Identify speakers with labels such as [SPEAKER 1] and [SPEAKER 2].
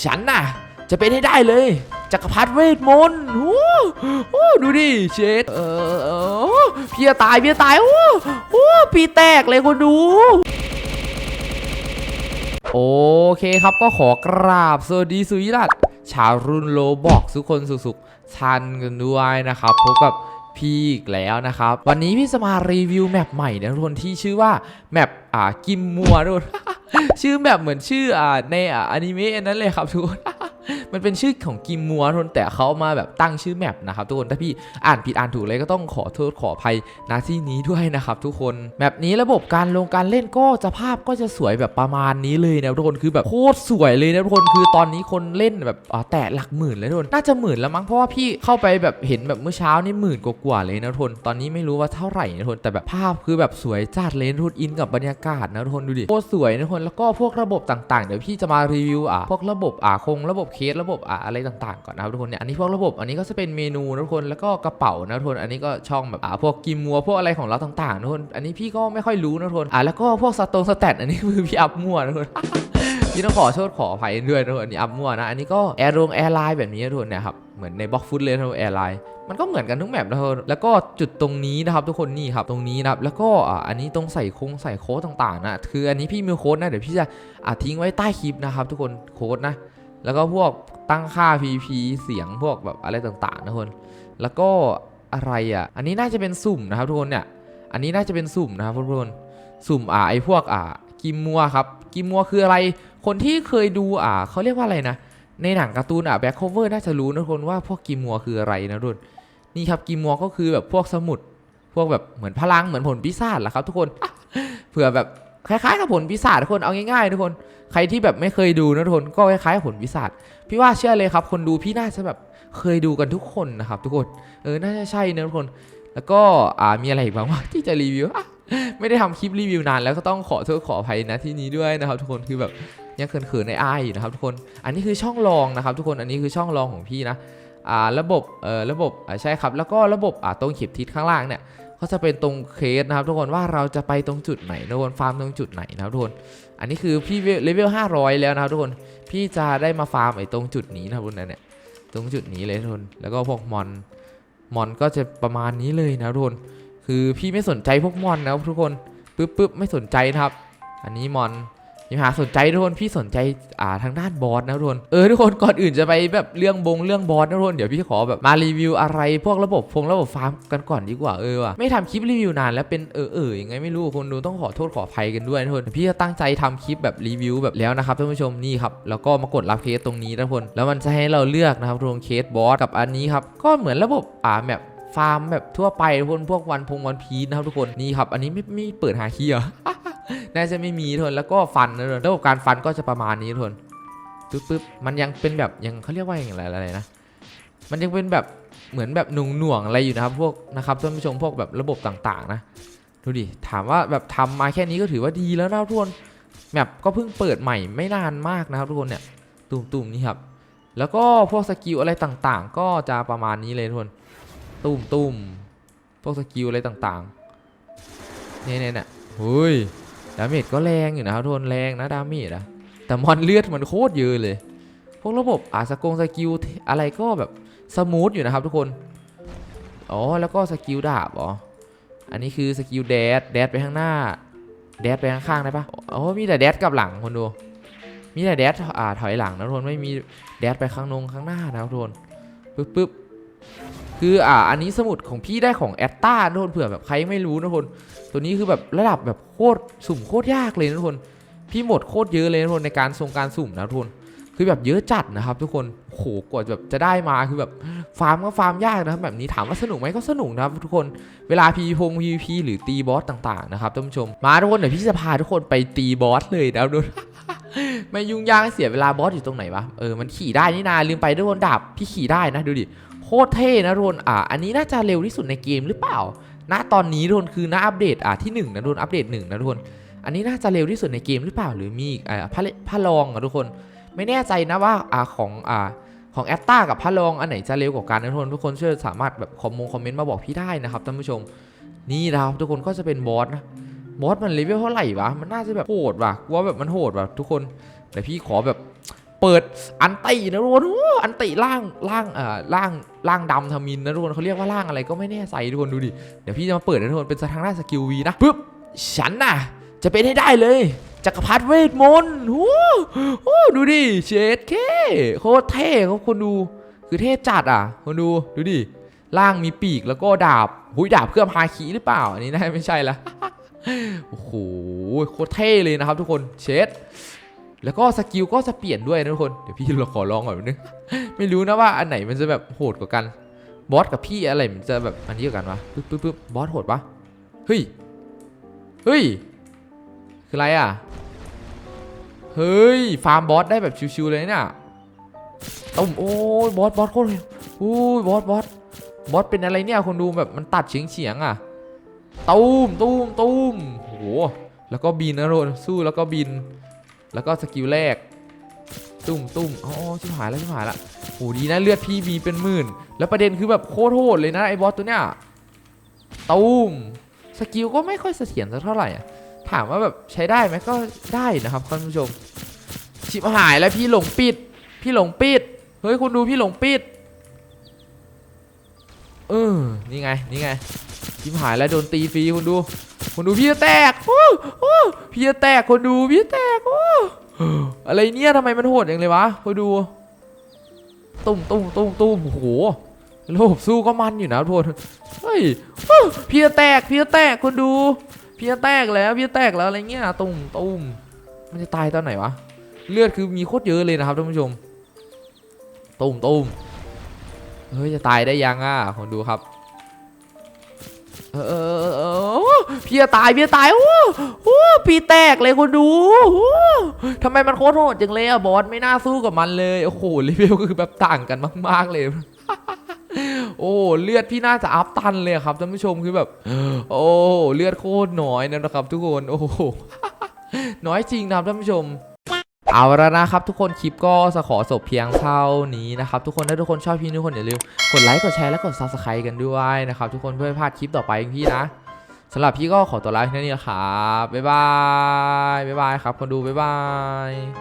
[SPEAKER 1] ฉันน่ะ จะเป็นให้ได้เลยจักรพรรดิเวทมนต์โอ้โหดูดิเชดเออพี่จะตายพี่จะตายโอ้โหพี่แตกเลยคนดูโอเคครับก็ขอกราบสวัสดีสุวิรัตชาวรุ่นโลบอกทุกคนสุขๆชันกันด้วยนะครับพบกับพี่อีกแล้วนะครับ วันนี้พี่จะมารีวิวแมปใหม่นะทุกคนที่ชื่อว่าแมปอ่ากิมมัวทุกคน ชื่อแบบเหมือนชื่ออ่าในอ่าอนิเมะนั้นเลยครับทุกคน มันเป็นชื่อของกิมมัวทุนแต่เขามาแบบตั้งชื่อแมปนะครับทุกคนถ้าพี่อ่านผิดอ่านถูกเลยก็ต้องขอโทษขออภัยณที่นี้ด้วยนะครับทุกคนแมปนี้ระบบการลงการเล่นก็จะภาพก็จะสวยแบบประมาณนี้เลยนะทุกคนคือแบบโคตรสวยเลยนะทุกคนคือตอนนี้คนเล่นแบบอ่าแตะหลักหมื่นเลยทุกคนน่าจะหมื่นแล้วมั้งเพราะว่าพี่เข้าไปแบบเห็นแบบเมื่อเช้านี่หมื่นกว่าเลยนะทุกคนตอนนี้ไม่รู้ว่าเท่าไหร่นะทุกคนแต่แบบภาพคือแบบสวยจัดเลยนะทุกคนอินกับบรรยากาศนะทุกคนดูดิโคตรสวยนะทุกคนแล้วก็พวกระบบต่างๆ เดี๋ยวพี่จะมารีวิวอะพวกระบบอะคงระบบเคสระบบอะอะไรต่างๆก่อนนะครับทุกคนเนี่ยอันนี้พวกระบบอันนี้ก็จะเป็นเมนูนะทุกคนแล้วก็กระเป๋านะทุกคนอันนี้ก็ช่องแบบอะพวกกิมมัวพวกอะไรของเราต่างๆนะทุกคนอันนี้พี่ก็ไม่ค่อยรู้นะทุกคนอะแล้วก็พวกสตงสแตทอันนี้คือพี่อัพมั่วนะทุกคนพี่ต้องขอโทษขออภัยด้วยนะทุกคนอันนี้อัพมั่วนะอันนี้ก็แอร์โรงแอร์ไลน์แบบนี้นะทุกคนเนี่ยครับเหมือนในบล็อกฟุตเลยนะทุกแอร์ไลน์มันก็เหมือนกันทุกแมปนะทุกคนแล้วก็จุดตรงนี้นะครับทุกคนนี่ครับตรงนี้นะครับแล้วก็อ่าอันนี้ตรงใส่โค้งใส่โค้ดต่างๆนะคืออันนี้พี่มีโค้ดนะเดี๋ยวพี่จะอ่าทิ้งไว้ใต้คลิปนะครับทุกคนโค้ดนะ แล้วก็พวกตั้งค่า PP เสียงพวกแบบอะไรต่างๆนะทุกคน แล้วก็อะไรอะ อันนี้น่าจะเป็นสุ่มนะครับทุกคนเนี่ย อันนี้น่าจะเป็นสุ่มนะครับทุกคน สุ่มอ่าไอพวกอ่ากิมมัวครับ กิมมัวคืออะไร คนที่เคยดูอ่าเขาเรียกว่าอะไรนะ ในหนังการ์ตูนอะแบ็คโคเวอร์น่าจะรู้นะทุกคนว่าพวกกิมมัวคืออะไรนะทุกคนนี่ครับกิมมัวก็คือแบบพวกสมุด พวกแบบเหมือนพลังเหมือนผลพิศาจแหละครับทุกคน เผื่อแบบ คล้ายๆกับผลพิศาทุกคนเอาง่ายๆทุกคนใครที่แบบไม่เคยดูนะทุกคนก็คล้ายๆผลพิศาจพี่ว่าเชื่อเลยครับคนดูพี่น่าจะแบบเคยดูกันทุกคนนะครับ ทุกคนเออน่าจะใช่นะทุกคน แล้วก็อ่ามีอะไรอีกบ้างวะที่จะรีวิวไม่ได้ทำคลิปรีวิวนานแล้วก็ต้องขอโทษขออภัยนะที่นี้ด้วยนะครับ ทุกคนคือแบบยังเขินๆในอายอยู่นะครับ ทุกคนอันนี้คือช่องรองนะครับ ทุกคนอันนี้คือช่องรองของพี่นะอ่าระบบเอ่อระบบอ่าใช่ครับแล้วก็ระบบอ่าตรงเข็มทิศข้างล่างเนี่ย ก็จะเป็นตรงเคสนะครับ ทุกคนว่าเราจะไปตรงจุดไหนทุกคนฟาร์มตรงจุดไหนนะครับทุกคน อันนี้คือพี่เลเวล500 แล้วนะครับทุกคนพี่จะได้มาฟาร์มไอ้ตรงจุดนี้นะครับทุกคนเนี่ยตรงจุดนี้เลยทุกคนแล้วก็พวกมอนมอนก็จะประมาณนี้เลยนะทุกคนคือพี่ไม่สนใจพวกมอนนะทุกคนปึ๊บปึ๊บไม่สนใจนะครับ อันนี้มอน ยังหาสนใจทุกคนพี่สนใจอ่าทางด้านบอสนะทุกคนเออทุกคนก่อนอื่นจะไปแบบเรื่องบงเรื่องบอสนะทุกคนเดี๋ยวพี่ขอแบบมารีวิวอะไรพวกระบบฟงระบบฟาร์มกันก่อนดีกว่าเออว่ะไม่ทำคลิปรีวิวนานแล้วเป็นเออเออยังไงไม่รู้คนดูต้องขอโทษขออภัยกันด้วยทุกคนพี่จะตั้งใจทำคลิปแบบรีวิวแบบแล้วนะครับท่านผู้ชมนี่ครับแล้วก็มากดรับเคสตรงนี้นะทุกคนแล้วมันจะให้เราเลือกนะครับทุกคนเคสบอสกับอันนี้ครับก็เหมือนระบบอ่าแบบฟาร์มแบบทั่วไปทุกคนพวกวันพงวันพีชนะครับทุกคนนี่ครับอันนี้ไม่ไม่เปิดหาคีย์เหรอ น่าจะไม่มีทนแล้วก็ฟันนะทนระบบการฟันก็จะประมาณนี้ทนปึ๊บปึ๊บมันยังเป็นแบบยังเขาเรียกว่าอย่างไรอะไรนะมันยังเป็นแบบเหมือนแบบหน่วงหน่วงอะไรอยู่นะครับพวกนะครับท่านผู้ชมพวกแบบระบบต่างๆ นะดูดิถามว่าแบบทำมาแค่นี้ก็ถือว่าดีแล้วนะทุกคนแมปก็เพิ่งเปิดใหม่ไม่นานมากนะครับทุกคนเนี่ยตุ่มๆนี่ครับแล้วก็พวกสกิลอะไรต่างๆ ก็จะประมาณนี้เลยทุกคนตุ้มตุ้มพวกสกิลอะไรต่างๆเนี่ยเนี่ยเนี่ยเฮ้ย ดาเมจก็แรงอยู่นะครับทุกคนแรงนะดาเมจอะแต่มอนเลือดมันโคตรเยอะเลย พวกระบบอาสกงสกิลอะไรก็แบบสมูทอยู่นะครับทุกคน อ๋อแล้วก็สกิลดาบอ๋ออันนี้คือสกิลแดดแดดไปข้างหน้า แดดไปข้างๆได้ปะอ๋อมีแต่แดดกลับหลังคนดูมีแต่แดดอ่าถอยหลังนะทุกคนไม่มีแดดไปข้างนงข้างหน้านะทุกคนปึ๊บปึ๊บ คืออ่าอันนี้สมุดของพี่ได้ของแอตตาทุกคนเผื่อแบบใครไม่รู้นะทุกคนตัวนี้คือแบบระดับแบบโคตรสุ่มโคตรยากเลยนะทุกคนพี่หมดโคตรเยอะเลยนะทุกคนในการทรงการสุ่มนะทุกคนคือแบบเยอะจัดนะครับ ทุกคนโหกว่าแบบจะได้มาคือแบบฟาร์มก็ฟาร์มยากนะครับแบบนี้ถามว่าสนุกไหมก็สนุกนะครับทุกคนเวลา p ีพง PVP หรือตีบอสต่างๆนะครับท่านผู้ชมมาทุกคนเดี๋ยวพี่จะพาทุกคนไปตีบอสเลยนะทุกคนไม่ยุ่งยากเสียเวลาบอสอยู่ตรงไหนวะเออมันขี่ได้นี่นาลืมไปทุกคนดาบพี่ขี่ได้นะดูดิ ตรเท่นะทุกคนอ่าอันนี้น่าจะเร็วที่สุดในเกมหรือเปล่า ณตอนนี้ทุกคนคือณอัปเดตอ่าที่1นะทุกคนอัปเดต1นะทุกคนอันนี้น่าจะเร็วที่สุดในเกมหรือเปล่าหรือมีอีกอ่าพระพระรองอะทุกคน ไม่แน่ใจนะว่าอ่าของอ่าของแอตตากับพระรองอันไหนจะเร็วกว่ากันนะทุกคนทุกคนช่วยสามารถแบบคอมมงคอมเมนต์มาบอกพี่ได้นะครับท่านผู้ชม นี่นะครับทุกคนก็จะเป็นบอสนะบอสมันเลเวลเท่าไหร่วะมันน่าจะแบบโหดว่ะกูว่าแบบมันโหดว่ะทุกคนแต่พี่ขอแบบ เปิดอันตินะทุกคนอันติล่างล่างเอ่อล่างล่างดำทมินนะทุกคนเขาเรียกว่าล่างอะไรก็ไม่แน่ใจทุกคนดูดิเดี๋ยวพี่จะมาเปิดนะทุกคนเป็นทางด้านสกิลวีนะปึ๊บฉันน่ะ จะเป็นให้ได้เลยจักรพรรดิเวทมนต์โอ้โหดูดิเชดเคโคตรเท่ครับคนดูคือเท่จัดอะคนดูดูดิล่างมีปีกแล้วก็ดาบหุยดาบเครื่องฮาคีหรือเปล่า อันนี้น่าไม่ใช่ละโอ้โหโคตรเท่เลยนะครับทุกคนเชด แล้วก็สกิลก็จะเปลี่ยนด้วยนะทุกคน เดี๋ยวพี่เราขอลองก่อนนึง ไม่รู้นะว่าอันไหนมันจะแบบโหดกว่ากัน บอสกับพี่อะไรมันจะแบบอันนี้กว่ากันวะปึ๊บปึ๊บปึ๊บบอสโหดปะเฮ้ย เฮ้ย คืออะไรอะ เฮ้ย ฟาร์มบอสได้แบบชิวๆเลยเนี่ยต้มโอ้ยบอสบอสโคตรเลยโอ้ยบอสบอสบอสเป็นอะไรเนี่ยคนดูแบบมันตัดเฉียงเฉียงๆอะตูมตูมตูมโหแล้วก็บินนะโรนสู้แล้วก็บิน แล้วก็สกิลแรก ตุ้มตุ้มอ๋อชิบหายแล้วชิบหายละโหดีนะเลือดพี่มีเป็นหมื่น แล้วประเด็นคือแบบโคตรโหดเลยนะไอ้บอสตัวเนี้ยตุ้มสกิลก็ไม่ค่อยเสถียรสักเท่าไหร่ถามว่าแบบใช้ได้ไหมก็ได้นะครับท่านผู้ชม ชิบหายแล้วพี่หลงปิด พี่หลงปิด เฮ้ยคุณดูพี่หลงปิดเออนี่ไง นี่ไงชิบหายแล้วโดนตีฟรีคุณดูคุณดูพี่จะแตกโอ้โอ้พี่จะแตกคนดูพี่จะแตก อะไรเนี่ยทำไมมันโหดอย่างเลยวะคอยดู ตุ้มตุ้มตุ้มตุ้มโอ้โหโลบสู้ก็มันอยู่นะทุกคนเฮ้ยฮู้พี่แตกพี่แตกคนดูพี่แตกแล้วพี่แตกแล้วอะไรเงี้ยตุ้มตุ้มมันจะตายตอนไหนวะ เลือดคือมีโคตรเยอะเลยนะครับท่านผู้ชมตุ้มตุ้มเฮ้ยจะตายได้ยังอะคนดูครับ เออเออเออ พี่จะตายพี่จะตายโอ้โหพี่แตกเลยคนดูโอ้ทำไมมันโคตรโหดจังเลยอะบอสไม่น่าสู้กับมันเลยโอ้โหเลเวลก็คือแบบต่างกันมาก ๆเลยโอ้เลือดพี่น่าจะอัพตันเลยครับท่านผู้ชมคือแบบ โอ้เลือดโคตรน้อยนะครับ ทุกคนโอ้โหน้อยจริงนะครับท่านผู้ชมเอาแล้วนะครับทุกคนคลิปก็จะขอจบเพียงเท่านี้นะครับทุกคนถ้าทุกคนชอบพี่ทุกคนอย่าลืมกดไลค์กดแชร์และกด subscribe กันด้วยนะครับทุกคนเพื่อไม่พลาดคลิปต่อไปพี่นะ สำหรับพี่ก็ขอตัวลาไปแค่นี้นะครับบ๊ายบายบ๊ายบายครับคนดูบ๊ายบาย